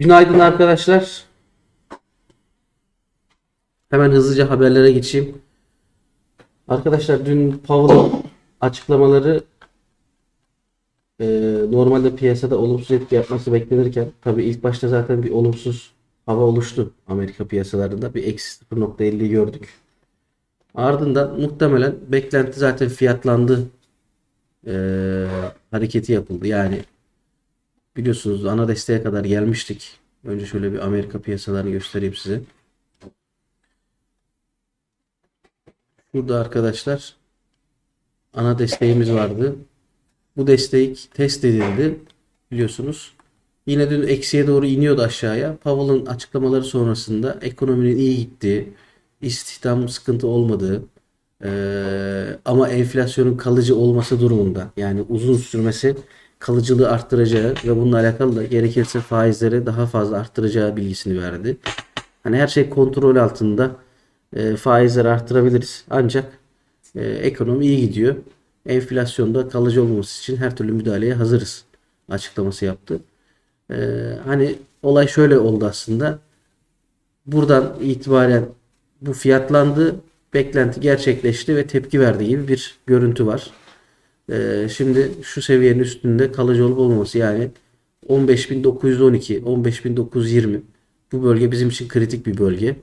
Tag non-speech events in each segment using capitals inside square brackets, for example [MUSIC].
Günaydın arkadaşlar. Hemen hızlıca haberlere geçeyim. Arkadaşlar dün Powell'ın açıklamaları e, normalde piyasada olumsuz etki yapması beklenirken tabii ilk başta zaten bir olumsuz hava oluştu Amerika piyasalarında. Bir eksi 0.50 gördük. Ardından muhtemelen beklenti zaten fiyatlandı e, hareketi yapıldı. Yani biliyorsunuz ana desteğe kadar gelmiştik. Önce şöyle bir Amerika piyasalarını göstereyim size. Şurada arkadaşlar ana desteğimiz vardı. Bu destek test edildi biliyorsunuz. Yine dün eksiye doğru iniyordu aşağıya. Powell'ın açıklamaları sonrasında ekonominin iyi gittiği, istihdam sıkıntı olmadığı eee, ama enflasyonun kalıcı olması durumunda yani uzun sürmesi kalıcılığı arttıracağı ve bununla alakalı da gerekirse faizleri daha fazla arttıracağı bilgisini verdi. Hani her şey kontrol altında. E, faizleri arttırabiliriz. Ancak e, ekonomi iyi gidiyor. Enflasyonda kalıcı olmaması için her türlü müdahaleye hazırız açıklaması yaptı. E, hani olay şöyle oldu aslında. Buradan itibaren bu fiyatlandı, beklenti gerçekleşti ve tepki verdiği gibi bir görüntü var. Ee, şimdi şu seviyenin üstünde kalıcı olup olmaması yani 15.912, 15.920 bu bölge bizim için kritik bir bölge.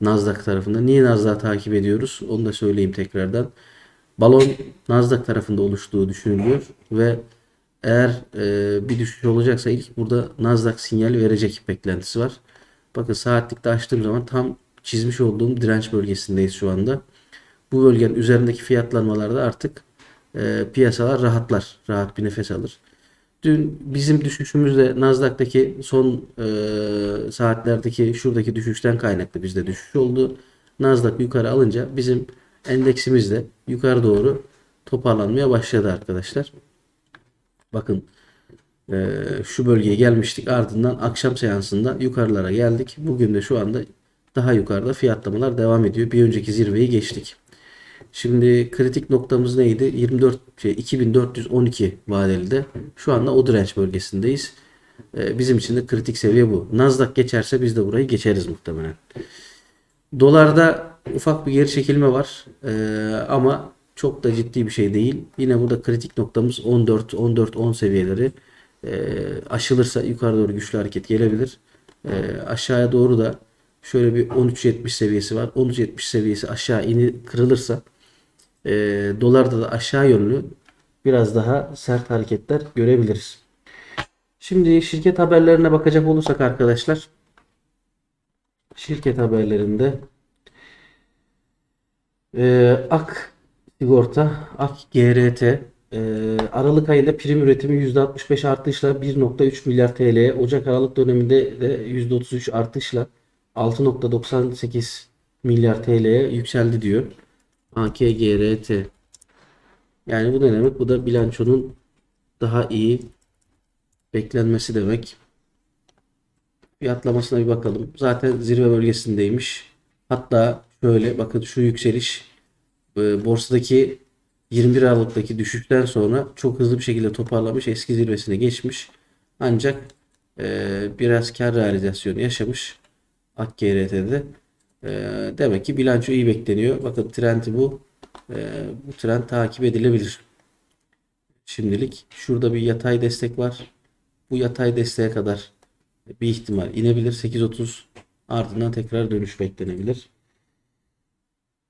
Nasdaq tarafında. Niye Nasdaq takip ediyoruz? Onu da söyleyeyim tekrardan. Balon Nasdaq tarafında oluştuğu düşünülüyor ve eğer e, bir düşüş olacaksa ilk burada Nasdaq sinyal verecek beklentisi var. Bakın saatlikte açtığım zaman tam çizmiş olduğum direnç bölgesindeyiz şu anda. Bu bölgenin üzerindeki fiyatlanmalarda artık e, piyasalar rahatlar. Rahat bir nefes alır. Dün bizim düşüşümüzde Nasdaq'taki son e, saatlerdeki şuradaki düşüşten kaynaklı bizde düşüş oldu. Nasdaq yukarı alınca bizim endeksimiz de yukarı doğru toparlanmaya başladı arkadaşlar. Bakın e, şu bölgeye gelmiştik. Ardından akşam seansında yukarılara geldik. Bugün de şu anda daha yukarıda fiyatlamalar devam ediyor. Bir önceki zirveyi geçtik. Şimdi kritik noktamız neydi? 24 şey 2412 vadelide. Şu anda o direnç bölgesindeyiz. Ee, bizim için de kritik seviye bu. Nasdaq geçerse biz de burayı geçeriz muhtemelen. Dolarda ufak bir geri çekilme var. Ee, ama çok da ciddi bir şey değil. Yine burada kritik noktamız 14 14 10 seviyeleri. Ee, aşılırsa yukarı doğru güçlü hareket gelebilir. Ee, aşağıya doğru da şöyle bir 13.70 seviyesi var. 13.70 seviyesi aşağı ini kırılırsa e, dolarda da aşağı yönlü biraz daha sert hareketler görebiliriz. Şimdi şirket haberlerine bakacak olursak arkadaşlar şirket haberlerinde e, Ak Sigorta, Ak GRT e, Aralık ayında prim üretimi %65 artışla 1.3 milyar TL, Ocak Aralık döneminde de %33 artışla 6.98 milyar TL'ye yükseldi diyor. AKGRT. Yani bu ne demek? Bu da bilançonun daha iyi beklenmesi demek. Fiyatlamasına bir bakalım. Zaten zirve bölgesindeymiş. Hatta şöyle bakın şu yükseliş e, borsadaki 21 Aralık'taki düşüşten sonra çok hızlı bir şekilde toparlamış. Eski zirvesine geçmiş. Ancak e, biraz kar realizasyonu yaşamış. AKGRT'de. E, demek ki bilanço iyi bekleniyor. Bakın trendi bu. E, bu trend takip edilebilir. Şimdilik şurada bir yatay destek var. Bu yatay desteğe kadar bir ihtimal inebilir. 8.30 ardından tekrar dönüş beklenebilir.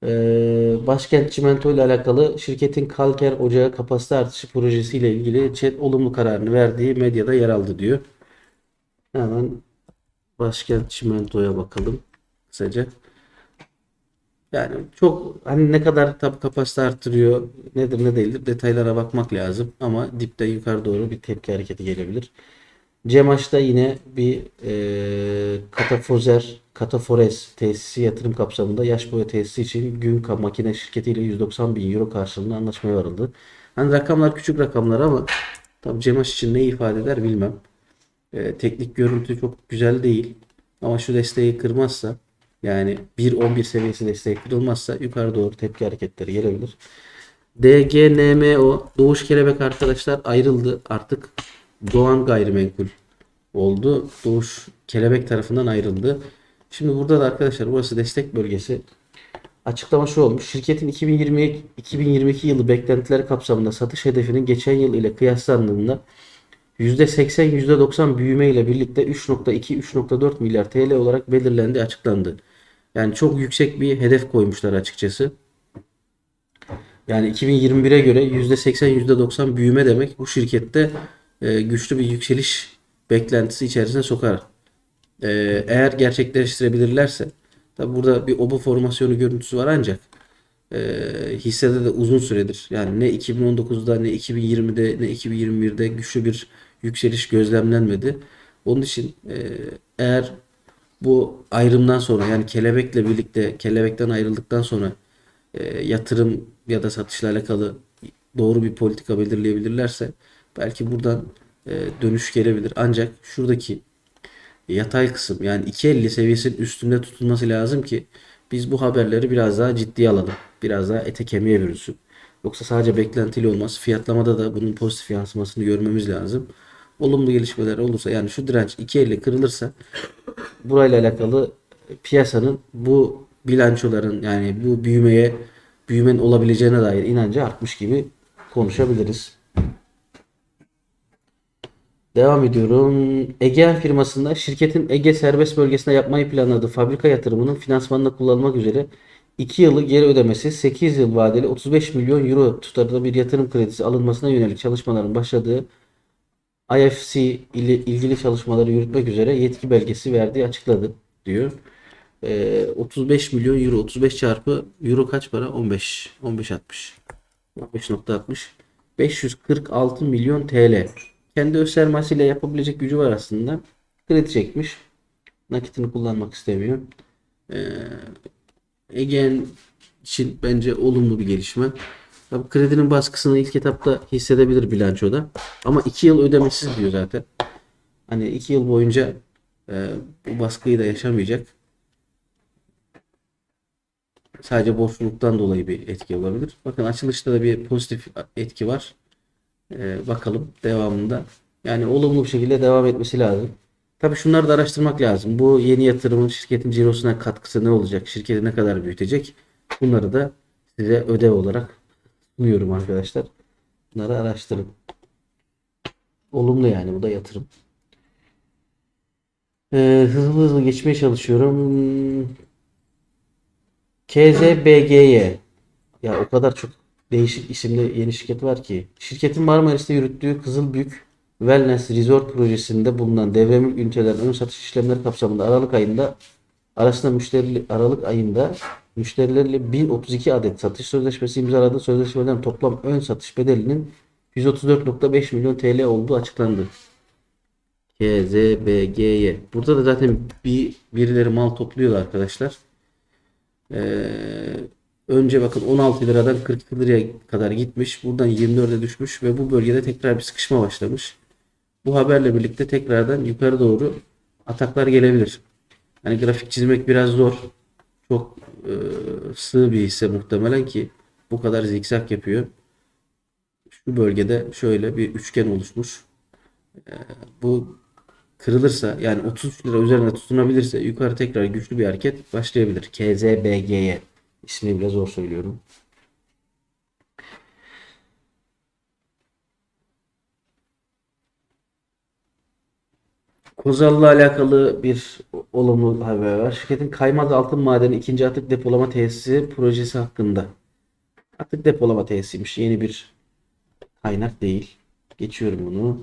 Ee, Başkent Çimento ile alakalı şirketin Kalker Ocağı kapasite artışı projesiyle ilgili ÇED olumlu kararını verdiği medyada yer aldı diyor. Hemen Başkent Çimento'ya bakalım kısaca. Yani çok hani ne kadar tabi kapasite arttırıyor nedir ne değildir detaylara bakmak lazım ama dipte yukarı doğru bir tepki hareketi gelebilir. Cemaş'ta yine bir e, Katafozer Katafores tesisi yatırım kapsamında yaş boya tesisi için Günka makine şirketiyle 190 bin euro karşılığında anlaşmaya varıldı. Hani rakamlar küçük rakamlar ama tabi Cemaş için ne ifade eder bilmem. E, teknik görüntü çok güzel değil. Ama şu desteği kırmazsa yani 1.11 seviyesi desteği kırılmazsa yukarı doğru tepki hareketleri gelebilir. DGNMO Doğuş Kelebek arkadaşlar ayrıldı. Artık Doğan Gayrimenkul oldu. Doğuş Kelebek tarafından ayrıldı. Şimdi burada da arkadaşlar burası destek bölgesi. Açıklama şu olmuş. Şirketin 2020 2022 yılı beklentileri kapsamında satış hedefinin geçen yıl ile kıyaslandığında %80 %90 büyüme ile birlikte 3.2-3.4 milyar TL olarak belirlendi açıklandı. Yani çok yüksek bir hedef koymuşlar açıkçası. Yani 2021'e göre %80 %90 büyüme demek bu şirkette e, güçlü bir yükseliş beklentisi içerisine sokar. E, eğer gerçekleştirebilirlerse tabi burada bir oba formasyonu görüntüsü var ancak e, hissede de uzun süredir yani ne 2019'da ne 2020'de ne 2021'de güçlü bir yükseliş gözlemlenmedi. Onun için eğer bu ayrımdan sonra yani kelebekle birlikte kelebekten ayrıldıktan sonra e, yatırım ya da satışla alakalı doğru bir politika belirleyebilirlerse belki buradan e, dönüş gelebilir. Ancak şuradaki yatay kısım yani 2.50 seviyesinin üstünde tutulması lazım ki biz bu haberleri biraz daha ciddiye alalım. Biraz daha ete kemiğe bürünsün. Yoksa sadece beklentiyle olmaz. Fiyatlamada da bunun pozitif yansımasını görmemiz lazım. Olumlu gelişmeler olursa yani şu direnç 2.50 kırılırsa burayla alakalı piyasanın bu bilançoların yani bu büyümeye büyümenin olabileceğine dair inancı artmış gibi konuşabiliriz. Devam ediyorum. Egean firmasında şirketin Ege serbest bölgesinde yapmayı planladığı fabrika yatırımının finansmanında kullanılmak üzere 2 yılı geri ödemesi 8 yıl vadeli 35 milyon euro tutarında bir yatırım kredisi alınmasına yönelik çalışmaların başladığı IFC ile ilgili çalışmaları yürütmek üzere yetki belgesi verdiği açıkladı diyor. Ee, 35 milyon euro 35 çarpı euro kaç para? 15 15.60 15.60 546 milyon TL. Kendi öz sermayesiyle yapabilecek gücü var aslında. Kredi çekmiş. Nakitini kullanmak istemiyor. Ee, Ege'nin için bence olumlu bir gelişme. Tabii kredinin baskısını ilk etapta hissedebilir bilançoda. Ama 2 yıl ödemesiz diyor zaten. Hani 2 yıl boyunca e, bu baskıyı da yaşamayacak. Sadece borçluluktan dolayı bir etki olabilir. Bakın açılışta da bir pozitif etki var. E, bakalım devamında. Yani olumlu bir şekilde devam etmesi lazım. Tabii şunları da araştırmak lazım. Bu yeni yatırımın şirketin cirosuna katkısı ne olacak? Şirketi ne kadar büyütecek? Bunları da size ödev olarak sunuyorum arkadaşlar. Bunları araştırın. Olumlu yani bu da yatırım. Ee, hızlı hızlı geçmeye çalışıyorum. KZBGY. Ya o kadar çok değişik isimli yeni şirket var ki. Şirketin Marmaris'te yürüttüğü Kızılbük Wellness Resort projesinde bulunan devremül ünitelerin ön satış işlemleri kapsamında Aralık ayında arasında müşteri Aralık ayında müşterilerle 1032 adet satış sözleşmesi imzaladı. Sözleşmelerin toplam ön satış bedelinin 134.5 milyon TL olduğu açıklandı. KZBGY. Burada da zaten bir birileri mal topluyor arkadaşlar. Ee, önce bakın 16 liradan 42 liraya kadar gitmiş. Buradan 24'e düşmüş ve bu bölgede tekrar bir sıkışma başlamış. Bu haberle birlikte tekrardan yukarı doğru ataklar gelebilir. Hani grafik çizmek biraz zor. Çok e, sığ bir hisse muhtemelen ki bu kadar zikzak yapıyor. Şu bölgede şöyle bir üçgen oluşmuş. E, bu kırılırsa yani 33 lira üzerine tutunabilirse yukarı tekrar güçlü bir hareket başlayabilir. KZBG'ye ismini bile zor söylüyorum. Kozal'la alakalı bir olumlu haber var. Şirketin Kaymaz Altın Madeni ikinci atık depolama tesisi projesi hakkında. Atık depolama tesisiymiş. Yeni bir kaynak değil. Geçiyorum bunu.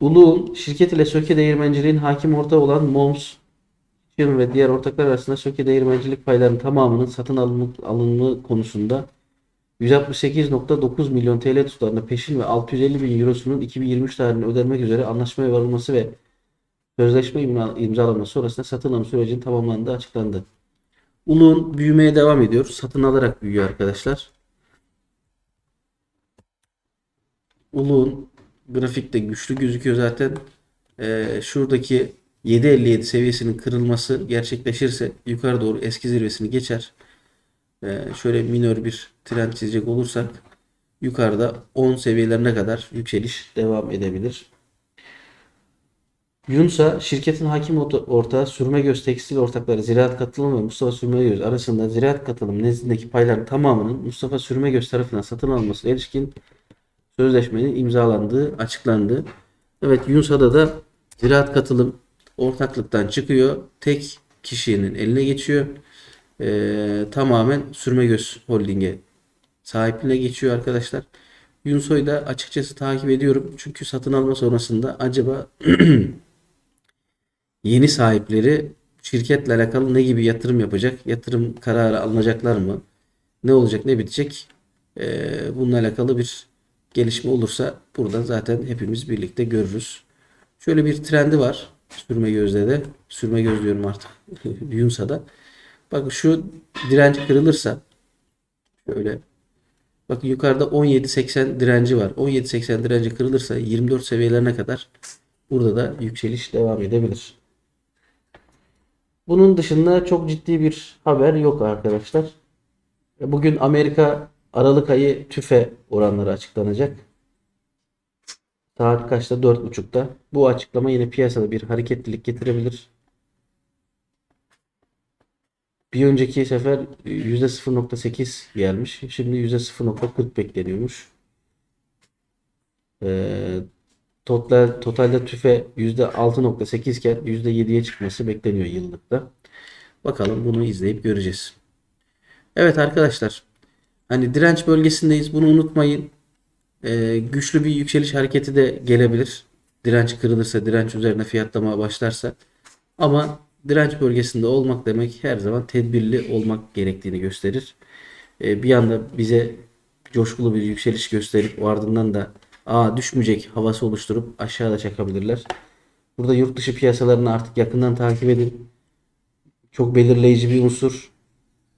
Uluğun şirket ile Söke Değirmenciliğin hakim ortağı olan MOMS Çin ve diğer ortaklar arasında Söke Değirmencilik paylarının tamamının satın alınma, alınma konusunda 168.9 milyon TL tutarında peşin ve 650 bin eurosunun 2023 tarihinde ödenmek üzere anlaşmaya varılması ve sözleşme imza- imzalanması sonrasında satın alım sürecinin tamamlandığı açıklandı. Uluğun büyümeye devam ediyor. Satın alarak büyüyor arkadaşlar. Uluğun grafikte güçlü gözüküyor zaten. Ee, şuradaki 7.57 seviyesinin kırılması gerçekleşirse yukarı doğru eski zirvesini geçer. Ee, şöyle minör bir trend çizecek olursak yukarıda 10 seviyelerine kadar yükseliş devam edebilir. Yunsa şirketin hakim orta- ortağı Sürmegöz Tekstil ortakları Ziraat Katılım ve Mustafa Sürmegöz arasında Ziraat Katılım nezdindeki payların tamamının Mustafa Sürmegöz tarafından satın alınmasına ilişkin sözleşmenin imzalandığı açıklandı. Evet Yunsa'da da Ziraat Katılım ortaklıktan çıkıyor. Tek kişinin eline geçiyor. Ee, tamamen Sürmegöz Holding'e sahipliğine geçiyor arkadaşlar. Yunso'yu da açıkçası takip ediyorum. Çünkü satın alma sonrasında acaba [CLEARS THROAT] yeni sahipleri şirketle alakalı ne gibi yatırım yapacak? Yatırım kararı alınacaklar mı? Ne olacak, ne bitecek? Ee, bununla alakalı bir gelişme olursa buradan zaten hepimiz birlikte görürüz. Şöyle bir trendi var sürme gözde de. Sürme göz diyorum artık [LAUGHS] Yunsa'da. Bak şu direnç kırılırsa şöyle Bakın yukarıda 17.80 direnci var. 17.80 direnci kırılırsa 24 seviyelerine kadar burada da yükseliş devam edebilir. Bunun dışında çok ciddi bir haber yok arkadaşlar. Bugün Amerika Aralık ayı tüfe oranları açıklanacak. Saat kaçta? 4.30'da. Bu açıklama yine piyasada bir hareketlilik getirebilir. Bir önceki sefer %0.8 gelmiş. Şimdi %0.40 bekleniyormuş. Ee, total, totalde tüfe %6.8 iken %7'ye çıkması bekleniyor yıllıkta. Bakalım bunu izleyip göreceğiz. Evet arkadaşlar. Hani direnç bölgesindeyiz. Bunu unutmayın. Ee, güçlü bir yükseliş hareketi de gelebilir. Direnç kırılırsa, direnç üzerine fiyatlama başlarsa. Ama direnç bölgesinde olmak demek her zaman tedbirli olmak gerektiğini gösterir. Ee, bir anda bize coşkulu bir yükseliş gösterip ardından da aa düşmeyecek havası oluşturup aşağıda çakabilirler. Burada yurt dışı piyasalarını artık yakından takip edin. Çok belirleyici bir unsur.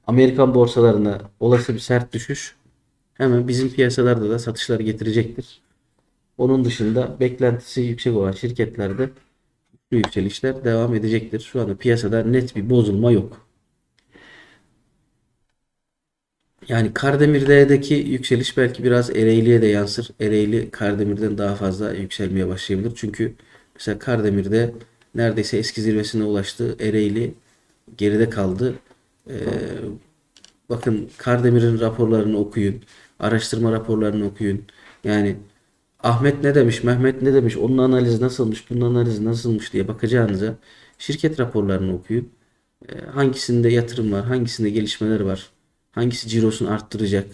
Amerikan borsalarına olası bir sert düşüş hemen bizim piyasalarda da satışlar getirecektir. Onun dışında beklentisi yüksek olan şirketlerde bu yükselişler devam edecektir. Şu anda piyasada net bir bozulma yok. Yani Kardemir'deki yükseliş belki biraz Ereğli'ye de yansır. Ereğli Kardemir'den daha fazla yükselmeye başlayabilir. Çünkü mesela Kardemir'de neredeyse eski zirvesine ulaştı. Ereğli geride kaldı. Ee, bakın Kardemir'in raporlarını okuyun. Araştırma raporlarını okuyun. Yani Ahmet ne demiş, Mehmet ne demiş, onun analizi nasılmış, bunun analizi nasılmış diye bakacağınıza şirket raporlarını okuyun. Ee, Hangisinde yatırım var, hangisinde gelişmeler var, hangisi cirosunu arttıracak,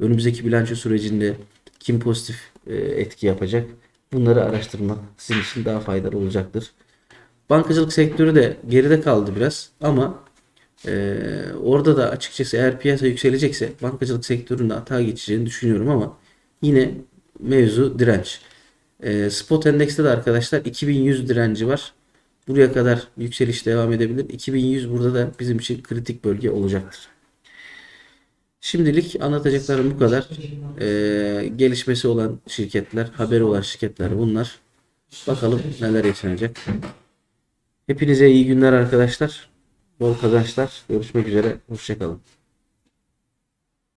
önümüzdeki bilanço sürecinde kim pozitif e, etki yapacak bunları araştırmak sizin için daha faydalı olacaktır. Bankacılık sektörü de geride kaldı biraz ama e, orada da açıkçası eğer piyasa yükselecekse bankacılık sektöründe hata geçeceğini düşünüyorum ama yine mevzu direnç. E, spot endekste de arkadaşlar 2100 direnci var. Buraya kadar yükseliş devam edebilir. 2100 burada da bizim için kritik bölge olacaktır. Şimdilik anlatacaklarım bu kadar. E, gelişmesi olan şirketler, haberi olan şirketler bunlar. Bakalım neler yaşanacak. Hepinize iyi günler arkadaşlar. Bol kazançlar. Görüşmek üzere. Hoşçakalın.